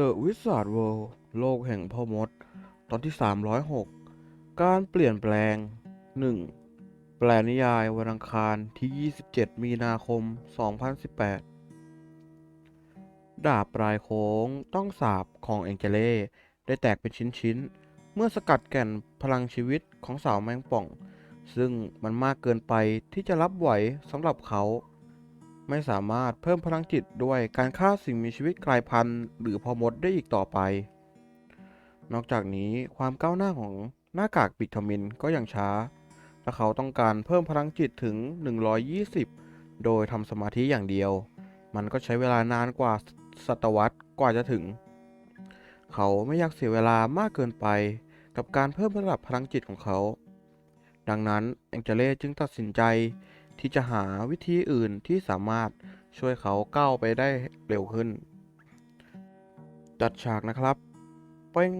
The Wizard World โลกแห่งพ่อมด ตอนที่ 306 การเปลี่ยนแปลง 1. แปลนิยายวันอังคารที่ 27 มีนาคม 2018 ดาบปลายโค้งต้องสาบของแองเจเล่ได้แตกเป็นชิ้น ๆ เมื่อสกัดแก่นพลังชีวิตของสาวแมงป่อง ซึ่งมันมากเกินไปที่จะรับไหวสำหรับเขา ไม่สามารถเพิ่มพลังจิตด้วยการฆ่าสิ่งมีชีวิตกลายพันธุ์หรือพอมดได้อีกต่อไป นอกจากนี้ความก้าวหน้าของหน้ากากบิทมินก็ยังช้า และเขาต้องการเพิ่มพลังจิตถึง 120 โดยทำสมาธิอย่างเดียว มันก็ใช้เวลานานกว่าศตวรรษกว่าจะถึง เขาไม่อยากเสียเวลามากเกินไปกับการเพิ่มระดับพลังจิตของเขา ดังนั้นแองเจเล่จึงตัดสินใจ ที่จะหาวิธีอื่นที่สามารถช่วยเขาก้าวไปได้เร็วขึ้น จัดฉากนะครับเป้ง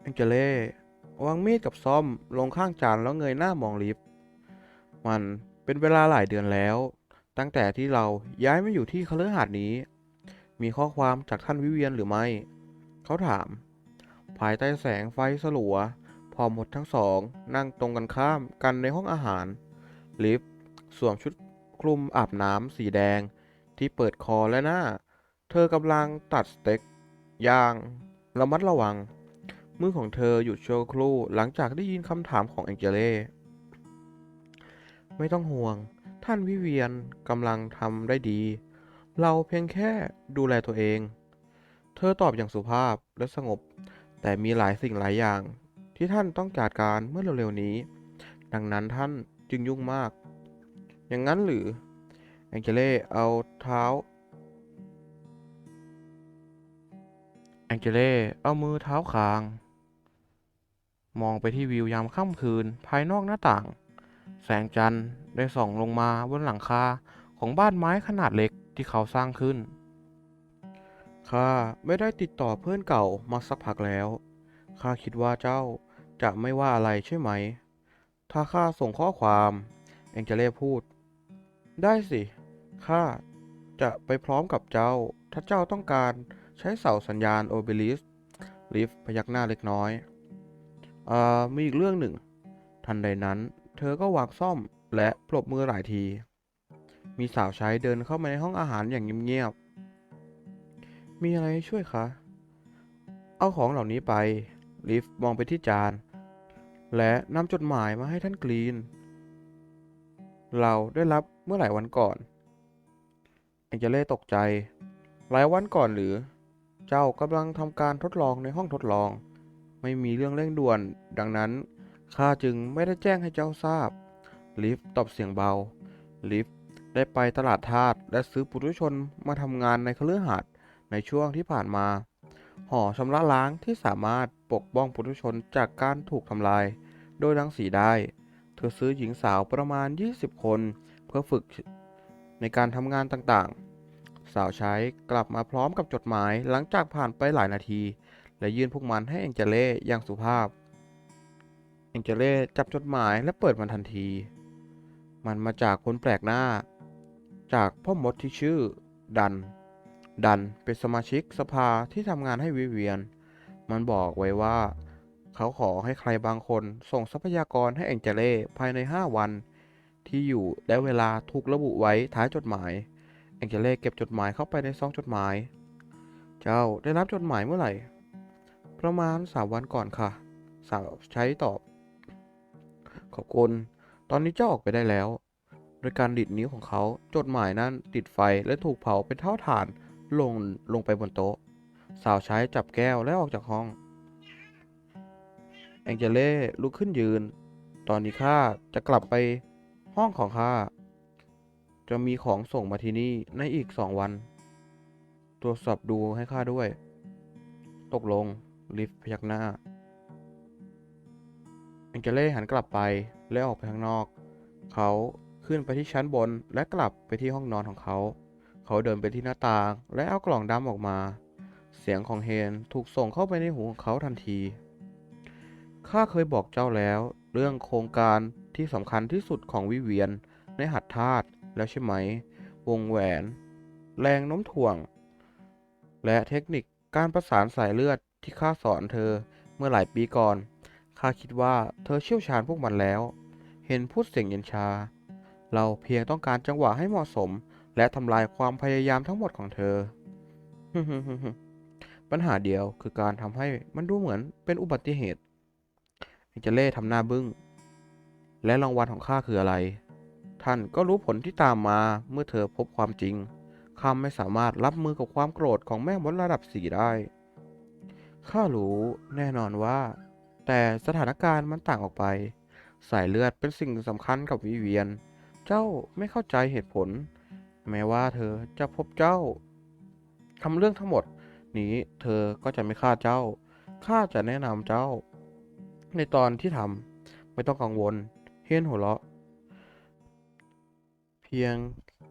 แองเจเล่วางมีดกับซ่อมลงข้างจานแล้วเงยหน้ามองลิฟต์มันเป็นเวลาหลายเดือนแล้ว ตั้งแต่ที่เราย้ายมาอยู่ที่คฤหาสน์นี้ มีข้อความจากท่านวิเวียนหรือไม่ เขาถาม ภายใต้แสงไฟสลัว พอหมดทั้งสอง นั่งตรงกันข้ามกันในห้องอาหาร ลิฟต์ สวมชุดคลุมอาบน้ำสีแดงที่เปิดคอและหน้า เธอกำลังตัดสเต็กย่างระมัดระวัง มือของเธอหยุดชั่วครู่หลังจากได้ยินคำถามของแองเจเล่ไม่ต้องห่วง ท่านวิเวียนกำลังทำได้ดี เราเพียงแค่ดูแลตัวเอง เธอตอบอย่างสุภาพและสงบ แต่มีหลายสิ่งหลายอย่างที่ท่านต้องจัดการเมื่อเร็วๆนี้ ดังนั้นท่านจึงยุ่งมาก อย่างนั้นหรือแองเจเล่เอาเท้าแองเจเล่เอามือเท้าคาง มองไปที่วิวยามค่ำคืนภายนอกหน้าต่าง แสงจันทร์ได้ส่องลงมาบนหลังคาของบ้านไม้ขนาดเล็กที่เขาสร้างขึ้น ข้าไม่ได้ติดต่อเพื่อนเก่ามาสักพักแล้ว ข้าคิดว่าเจ้าจะไม่ว่าอะไรใช่ไหม ถ้าข้าส่งข้อความแองเจเล่พูด ได้สิ ข้าจะไปพร้อมกับเจ้า ถ้าเจ้าต้องการใช้เสาสัญญาณโอเบลิสลิฟพยักหน้าเล็กน้อยเอ่อมีอีกเรื่องหนึ่ง ทันใดนั้น เธอก็วางซ่อมและปรบมือหลายที มีสาวใช้เดินเข้ามาในห้องอาหารอย่างเงียบๆ มีอะไรช่วยคะ เอาของเหล่านี้ไป ลิฟมองไปที่จาน และนำจดหมายมาให้ท่านกรีน เราได้รับ เมื่อหลายวันก่อนแองเจเล่ตกใจ หลายวันก่อนหรือ เจ้ากำลังทำการทดลองในห้องทดลอง ไม่มีเรื่องเร่งด่วน ดังนั้นข้าจึงไม่ได้แจ้งให้เจ้าทราบ ลิฟตอบเสียงเบา ลิฟได้ไปตลาดทาสและซื้อปุถุชนมาทำงานในคฤหาสน์ในช่วงที่ผ่านมาห่อชำระล้างที่สามารถปกป้องปุถุชนจากการถูกทำลาย โดยรังสีได้ เธอซื้อหญิงสาวประมาณ 20 คน พื่อฝึกในการทำงานต่างๆ สาวใช้กลับมาพร้อมกับจดหมายหลังจากผ่านไปหลายนาที และยื่นพวกมันให้แองเจเล่อย่างสุภาพแองเจเล่จับจดหมายและเปิดมันทันที มันมาจากคนแปลกหน้า จากพ่อมดที่ชื่อ ดัน ดันเป็นสมาชิกสภาที่ทำงานให้วิเวียน มันบอกไว้ว่า เขาขอให้ใครบางคนส่งทรัพยากรให้แองเจเล่ภายใน 5 วัน ที่อยู่และเวลาถูกระบุไว้ท้ายจดหมาย แองเจเล่เก็บจดหมายเข้าไปในซองจดหมาย เจ้าได้รับจดหมายเมื่อไหร่ ประมาณสามวันก่อนค่ะ สาวใช้ตอบ ขอบคุณ ตอนนี้เจ้าออกไปได้แล้ว โดยการดิดนิ้วของเขาจดหมายนั้นติดไฟและถูกเผาเป็นเท่าฐานลงลงไปบนโต๊ะ สาวใช้จับแก้วและออกจากห้อง แองเจเล่ลุกขึ้นยืน ตอนนี้ข้าจะกลับไป ห้องของข้าจะมีของส่งมาที่นี่ในอีกสองวัน ตรวจสอบดูให้ข้าด้วย ตกลง ลิฟต์พยักหน้าแองเจเล่หันกลับไปและออกไปข้างนอก เขาขึ้นไปที่ชั้นบนและกลับไปที่ห้องนอนของเขา เขาเดินไปที่หน้าต่างและเอากล่องดำออกมา เสียงของเฮนถูกส่งเข้าไปในหูของเขาทันที ข้าเคยบอกเจ้าแล้ว เรื่องโครงการ ที่สำคัญที่สุดของวิเวียนในหัตถาตุแล้วใช่ไหม วงแหวน แรงโน้มถ่วง และเทคนิคการประสานสายเลือดที่ข้าสอนเธอเมื่อหลายปีก่อนข้าคิดว่าเธอเชี่ยวชาญพวกมันแล้ว เห็นพูดเสียงเย็นชา เราเพียงต้องการจังหวะให้เหมาะสม และทำลายความพยายามทั้งหมดของเธอ ปัญหาเดียวคือการทำให้มันดูเหมือนเป็นอุบัติเหตุเอเจเล่ทำหน้าบึ้ง และรางวัลของข้าคืออะไร ท่านก็รู้ผลที่ตามมาเมื่อเธอพบความจริงข้าไม่สามารถรับมือกับความโกรธของแม่มดระดับสี่ได้ ข้ารู้แน่นอนว่า แต่สถานการณ์มันต่างออกไป สายเลือดเป็นสิ่งสำคัญกับวิเวียน เจ้าไม่เข้าใจเหตุผล แม้ว่าเธอจะพบเจ้าทำเรื่องทั้งหมด นี้เธอก็จะไม่ฆ่าเจ้า ข้าจะแนะนำเจ้า ในตอนที่ทำไม่ต้องกังวล เฮียนหัวเราะ เพียง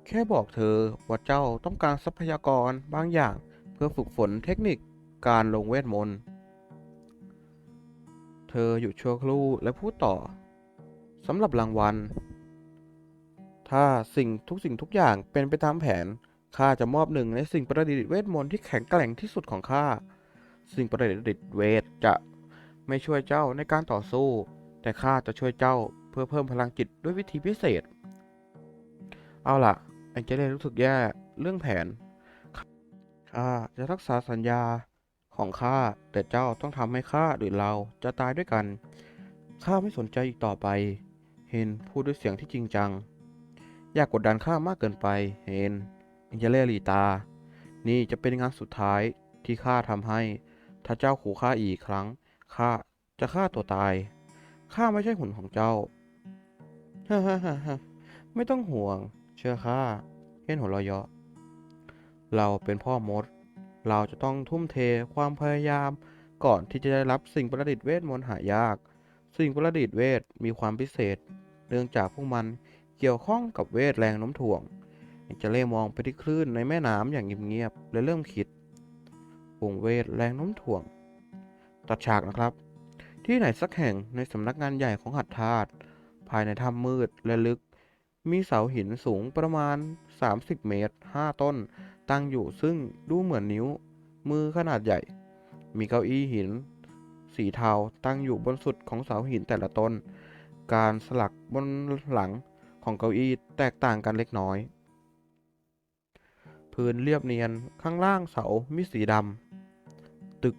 แค่บอกเธอว่าเจ้าต้องการทรัพยากรบางอย่างเพื่อฝึกฝนเทคนิคการลงเวทมนต์ เธอหยุดชั่วครู่และพูดต่อสำหรับรางวัล ถ้าสิ่งทุกสิ่งทุกอย่างเป็นไปตามแผน ข้าจะมอบหนึ่งในสิ่งประดิษฐ์เวทมนต์ที่แข็งแกร่งที่สุดของข้า สิ่งประดิษฐ์เวทจะไม่ช่วยเจ้าในการต่อสู้ แต่ข้าจะช่วยเจ้า เพื่อเพิ่มพลังจิตด้วยวิธีพิเศษ เอาล่ะแองเจเล่รู้สึกแย่เรื่องแผนข้าจะรักษาสัญญาของข้าแต่เจ้าต้องทำให้ข้าหรือเราจะตายด้วยกันข้าไม่สนใจอีกต่อไป เฮนพูดด้วยเสียงที่จริงจัง อยากกดดันข้ามากเกินไป เฮนแองเจเล่หลีตา นี่จะเป็นงานสุดท้ายที่ข้าทำให้ ถ้าเจ้าขู่ข้าอีกครั้งข้าจะฆ่าตัวตายข้าไม่ใช่หุ่นของเจ้า ฮ่าฮ่าฮ่าฮ่าไม่ต้องห่วง เชื่อข้าเฮนหัวเราะเยาะ เราเป็นพ่อมด เราจะต้องทุ่มเทความพยายามก่อนที่จะได้รับสิ่งประดิษฐ์เวทมนต์หายาก สิ่งประดิษฐ์เวทมีความพิเศษ เนื่องจากพวกมันเกี่ยวข้องกับเวทแรงโน้มถ่วงอ็งจะเล่มองไปที่คลื่นในแม่น้ำอย่างเงียบๆและเริ่มคิดวงเวทแรงโน้มถ่วง ตัดฉากนะครับ ที่ไหนสักแห่งในสำนักงานใหญ่ของหัตถาตุ ภายในถ้ำมืดและลึก มีเสาหินสูงประมาณ 30 เมตร 5 ต้น ตั้งอยู่ซึ่งดูเหมือนนิ้ว มือขนาดใหญ่ มีเก้าอี้หิน สีเทาตั้งอยู่บนสุดของเสาหินแต่ละต้น การสลักบนหลังของเก้าอี้แตกต่างกันเล็กน้อย พื้นเรียบเนียนข้างล่างเสามีสีดำตึก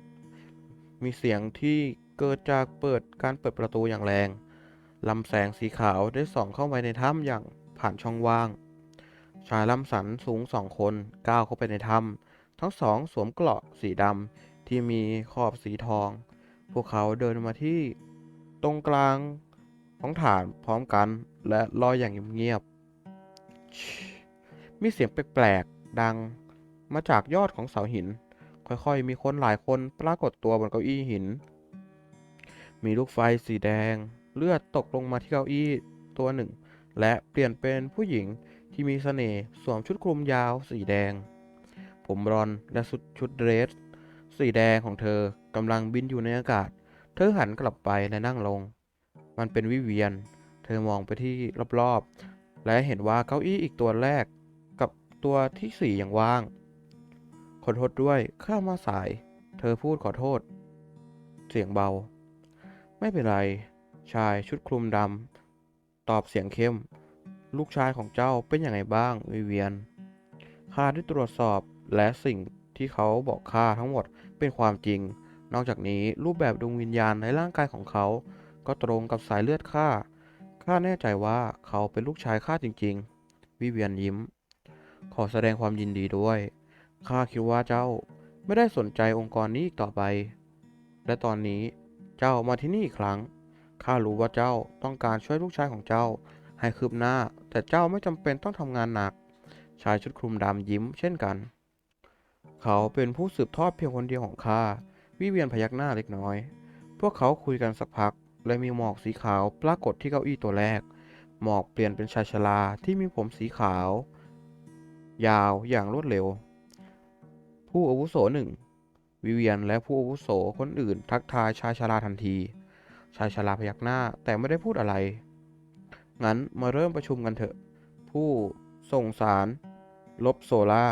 มีเสียงที่เกิดจากเปิดการเปิดประตูอย่างแรง ลำแสงสีขาวได้ส่องเข้าไปในถ้ำอย่างผ่านช่องว่าง ชายลำสันสูงสองคนก้าวเข้าไปในถ้ำทั้งสองสวมเกราะสีดำที่มีขอบสีทอง พวกเขาเดินมาที่ตรงกลางของฐานพร้อมกันและรออย่างเงียบๆมีเสียงแปลกๆดังมาจากยอดของเสาหิน ค่อยๆ มีคนหลายคนปรากฏตัวบนเก้าอี้หิน มีลูกไฟสีแดง เลือดตกลงมาที่เก้าอี้ตัวหนึ่ง และเปลี่ยนเป็นผู้หญิงที่มีเสน่ห์สวมชุดคลุมยาวสีแดง ผมรอนและชุดชุดเดรส สีแดงของเธอกำลังบินอยู่ในอากาศ เธอหันกลับไปและนั่งลง มันเป็นวิเวียน เธอมองไปที่รอบๆ และเห็นว่าเก้าอี้อีกตัวแรก กับตัวที่สี่ยังว่าง ขอโทษด้วยข้ามาสาย เธอพูดขอโทษ เสียงเบา ไม่เป็นไร ชายชุดคลุมดำตอบเสียงเข้ม ลูกชายของเจ้าเป็นอย่างไรบ้างวิเวียนข้าได้ตรวจสอบและสิ่งที่เขาบอกข้าทั้งหมดเป็นความจริง นอกจากนี้รูปแบบดวงวิญญาณในร่างกายของเขา ก็ตรงกับสายเลือดข้าข้าแน่ใจว่าเขาเป็นลูกชายข้าจริง ๆ วิเวียนยิ้ม ขอแสดงความยินดีด้วยข้าคิดว่าเจ้าไม่ได้สนใจองค์กรนี้อีกต่อไป และตอนนี้เจ้ามาที่นี่อีกครั้ง ข้ารู้ว่าเจ้าต้องการช่วยลูกชายของเจ้า ให้คืบหน้า แต่เจ้าไม่จำเป็นต้องทำงานหนัก ชายชุดคลุมดำยิ้มเช่นกัน เขาเป็นผู้สืบทอดเพียงคนเดียวของข้า วิเวียนพยักหน้าเล็กน้อย พวกเขาคุยกันสักพัก และมีหมอกสีขาวปรากฏที่เก้าอี้ตัวแรก หมอกเปลี่ยนเป็นชายชราที่มีผมสีขาว ยาวอย่างรวดเร็ว ผู้อาวุโสหนึ่งวิเวียนและผู้อาวุโสคนอื่นทักทายชายชราทันที ชายชราพยักหน้าแต่ไม่ได้พูดอะไร งั้นมาเริ่มประชุมกันเถอะ ผู้ส่งสาร ลบโซล่า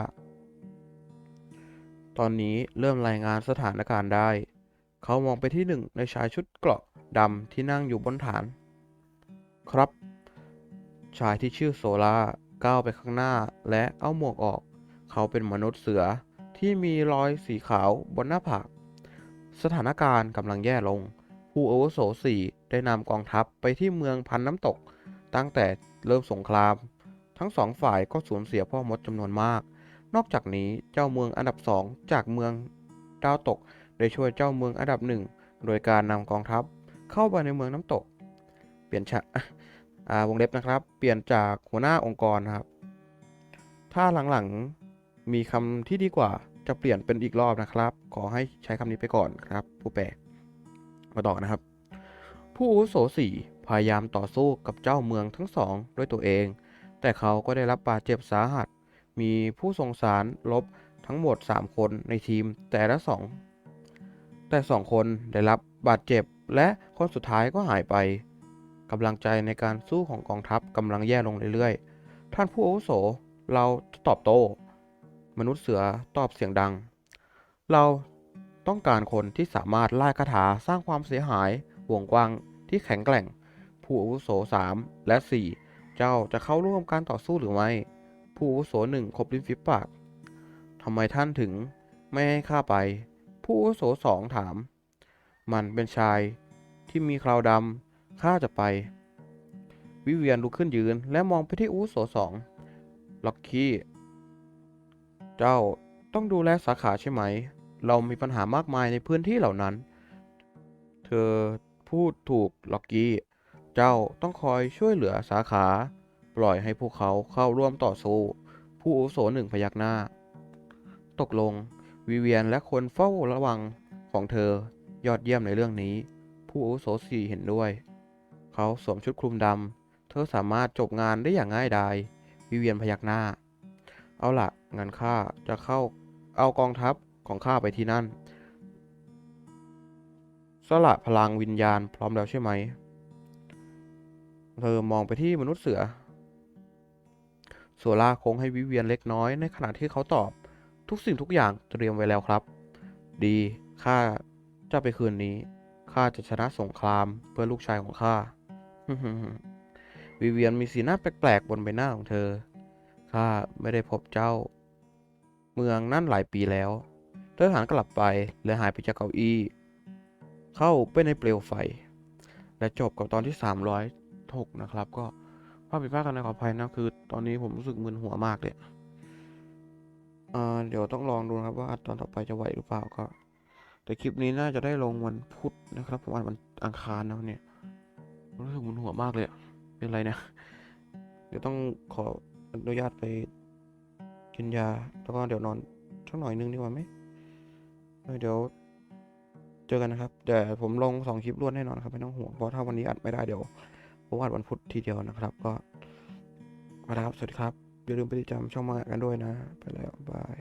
ตอนนี้เริ่มรายงานสถานการณ์ได้ เขามองไปที่หนึ่งในชายชุดเกราะดำที่นั่งอยู่บนฐาน ครับ ชายที่ชื่อโซล่าก้าวไปข้างหน้าและเอาหมวกออก เขาเป็นมนุษย์เสือที่มีรอยสีขาวบนหน้าผาก สถานการณ์กำลังแย่ลง ผู้อาวุโสสี่ได้นำกองทัพไปที่เมืองพันน้ำตก ตั้งแต่เริ่มสงคราม ทั้งสองฝ่ายก็สูญเสียพ่อมดจำนวนมาก นอกจากนี้เจ้าเมืองอันดับสองจากเมืองดาวตก ได้ช่วยเจ้าเมืองอันดับหนึ่งโดยการนำกองทัพเข้าไปในเมืองน้ำตก เปลี่ยนฉะอ่าวงเล็บนะครับ เปลี่ยนจากหัวหน้าองค์กรครับ ถ้าหลังๆมีคำที่ดีกว่าจะเปลี่ยนเป็นอีกรอบนะครับ ขอให้ใช้คำนี้ไปก่อนครับ ผู้แปล มาต่อนะครับ ผู้อาวุโสสี่พยายามต่อสู้กับเจ้าเมืองทั้งสองด้วยตัวเอง แต่เขาก็ได้รับบาดเจ็บสาหัส มีผู้สงสารลบทั้งหมด 3 คนในทีมแต่ละสองแต่สองคนได้รับบาดเจ็บและคนสุดท้ายก็หายไปกำลังใจในการสู้ของกองทัพกำลังแย่ลงเรื่อยๆ ท่านผู้อาวุโสเราตอบโต้ มนุษย์เสือตอบเสียงดัง เรา ต้องการคนที่สามารถไล่คาถาสร้างความเสียหายวงกว้างที่แข็งแกร่ง ผู้อาวุโส 3 และ 4 เจ้าจะเข้าร่วมการต่อสู้หรือไม่ ผู้อาวุโสหนึ่งขบลิ้นฟิปปากทำไมท่านถึงไม่ให้ข้าไป ผู้อาวุโสสองถาม มันเป็นชายที่มีคราวดำข้าจะไป วิเวียนลุกขึ้นยืนและมองไปที่อาวุโสสองล็อกกี้ เจ้าต้องดูแลสาขาใช่ไหม เรามีปัญหามากมายในพื้นที่เหล่านั้น เธอพูดถูกล็อกกี้ เจ้าต้องคอยช่วยเหลือสาขา ปล่อยให้พวกเขาเข้าร่วมต่อสู้ ผู้อุโสหนึ่งพยักหน้า ตกลงวิเวียนและคนเฝ้าระวังของเธอยอดเยี่ยมในเรื่องนี้ ผู้อุโสสี่เห็นด้วย เขาสวมชุดคลุมดำ เธอสามารถจบงานได้อย่างง่ายดายวิเวียนพยักหน้า เอาล่ะงั้นข้าจะเข้าเอากองทัพ ของข้าไปที่นั่น สละพลังวิญญาณพร้อมแล้วใช่ไหม เธอมองไปที่มนุษย์เสือโซล่าคงให้วิเวียนเล็กน้อยในขณะที่เขาตอบ ทุกสิ่งทุกอย่างเตรียมไว้แล้วครับ ดีข้าจะไปคืนนี้ข้าจะชนะสงครามเพื่อลูกชายของข้าวิเวียนมีสีหน้าแปลกๆบนใบหน้าของเธอข้าไม่ได้พบเจ้า เมืองนั่นหลายปีแล้ว เธอหันกลับไปและหายไปจากเก้าอี้ เข้าไปในเปลวไฟ และจบกับตอนที่ 306 นะครับ ก็ภาพผิดพลาดกันในขออภัยนะคือ ตอนนี้ผมรู้สึกมึนหัวมากเลยอ่าเดี๋ยวต้องลองดูนะครับว่าตอนต่อไปจะไหวหรือเปล่าก็แต่คลิปนี้น่าจะได้ลงวันพุธนะครับผมอัดวันอังคารนะเนี่ยรู้สึกมึนหัวมากเลยเป็นไรนี่ยเดี๋ยวต้องขออนุญาตไปกินยาแล้วก็เดี๋ยวนอนสักหน่อยนึงดีกว่าไหม เเดี๋ยว เจอกันนะครับแต่ผมลงสองคลิปรวดแน่นอนครับไม่ต้องห่วงเพราะถ้าวันนี้อัดไม่ได้เดี๋ยวผมอัดวันพุธทีเดียวนะครับ ก็มาครับสวัสดีครับอย่าลืมไปติดตามช่องมากันด้วยนะ ไปแล้วบาย